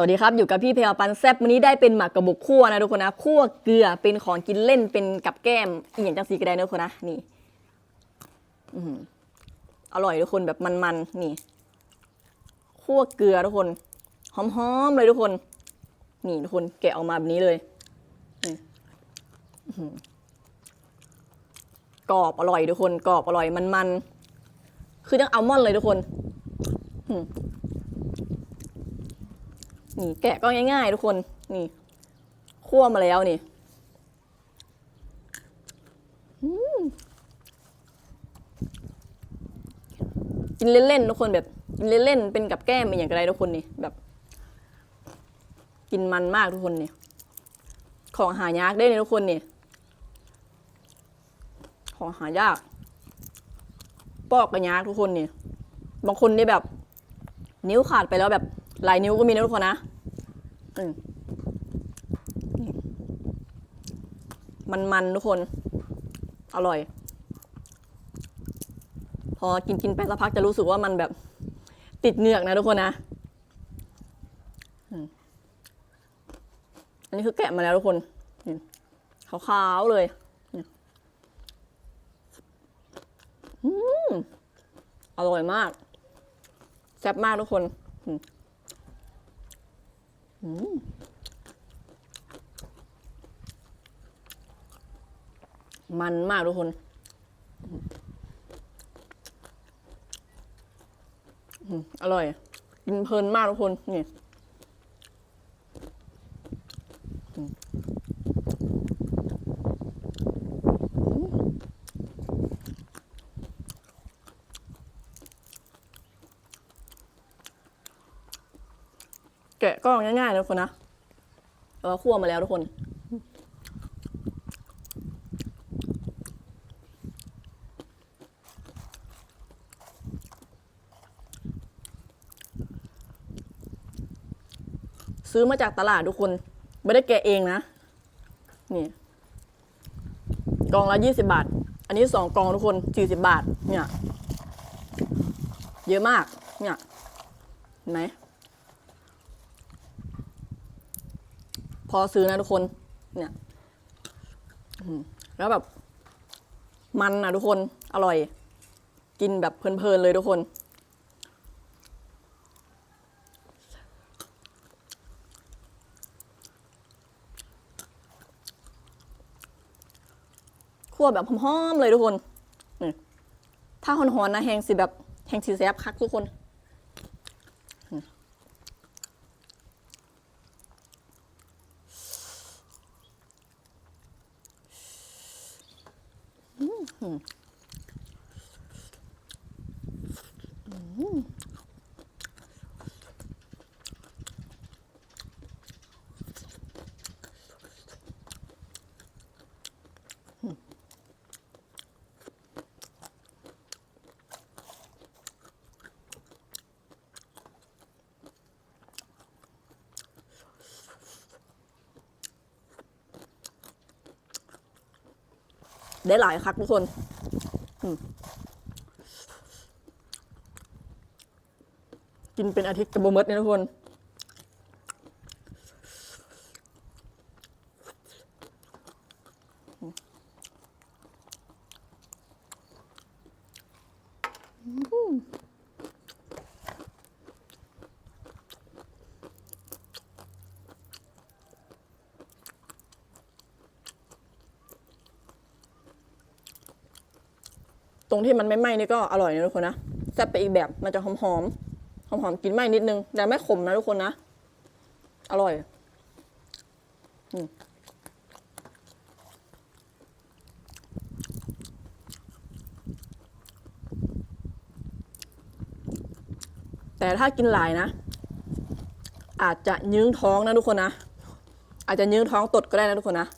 วัสดีครับอยู่กับพี่เพลปันแซบวันนี้ได้เป็นหมักกระบอกคั่วนะทุกคนนะคั่วเกลือเป็นของกินเล่นเป็นกับแก้มอีกอย่างจังสีก็ได้นะทุกคนนะนี่อื้อร่อยทุกคนแบบมันๆนี่คั่วเกลือทุกคนหอมๆเลยทุกคน นี่ทุกคนแกะออกมาแบบนี้เลยนี่อื้อหือกรอบอร่อยทุกคนกรอบอร่อยมันๆคือต้องอัลมอนด์เลยทุกคน นี่แกะก็ง่ายๆ ทุกคน นี่คั่วมาแล้วนี่กินเล่นๆทุกคนแบบกินเล่นๆเป็นกับแก้มเป็นอย่างไรทุกคนนี่แบบ กินมันมากทุกคนนี่ของหายากได้เลยทุกคนนี่ของหายาก ปอกกระยากทุกคนนี่บางคนนี่แบบ นิ้วขาดไปแล้วแบบหลายนิ้วก็มีนะทุกคนนะ มันมันทุกคน อร่อย พอกินกินไปสักพักจะรู้สึกว่ามันแบบติดเหงือกนะทุกคนนะอันนี้คือแกะมาแล้วทุกคนขาวๆเลยอร่อยมาก แซ่บมากทุกคนอื มันมากทุกคนอืมอร่อย กินเพลินมากทุกคน นี่ แกะก็ง่ายๆนะทุกคนนะเออคั่วมาแล้วทุกคน ซื้อมาจากตลาดทุกคน ไม่ได้แกะเองนะ นี่กล่องละยี่สิบาท อันนี้สองกล่องทุกคนสี่สิบาท เนี่ย เยอะมาก เนี่ยเห็นไหม พอซื้อนะทุกคน เนี่ยแล้วแบบ มันนะทุกคน อร่อย กินแบบเพลินๆเลยทุกคน คั่วแบบหอมๆเลยทุกคนนี่ถ้าหอนๆนะแหงสิแบบแหงสีแซบคักทุกคนอืม อื ได้หลายคักทุกคนกินเป็นอาทิตย์กับโบเมดเนี่ยทุกคน ตรงที่มันไม่ไหม้นี่ก็อร่อยนะทุกคนนะแซ่บไปอีกแบบมันจะหอมหอมหอมหอมๆกินไหม้นิดนึง แต่ไม่ขมนะทุกคนนะ อร่อยอแต่ถ้ากินหลายนะ อาจจะยื้งท้องนะทุกคนนะ อาจจะยื้งท้องตดก็ได้นะทุกคนนะ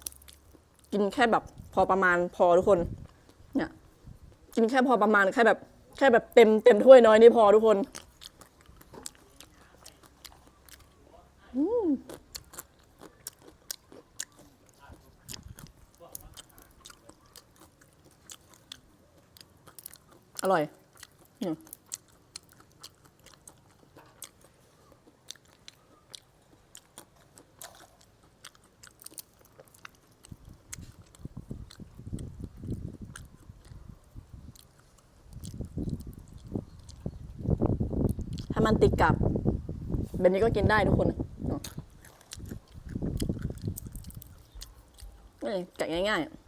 กินแค่แบบพอประมาณพอทุกคน กินแค่พอประมาณแค่แบบ แค่แบบเต็มเต็มถ้วยน้อยนี่พอทุกคนอร่อย มันติดกับ แบบนี้ก็กินได้ทุกคนนี่แกะง่ายๆ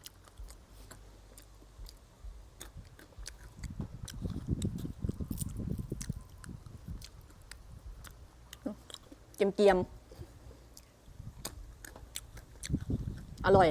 เกียมๆ อร่อย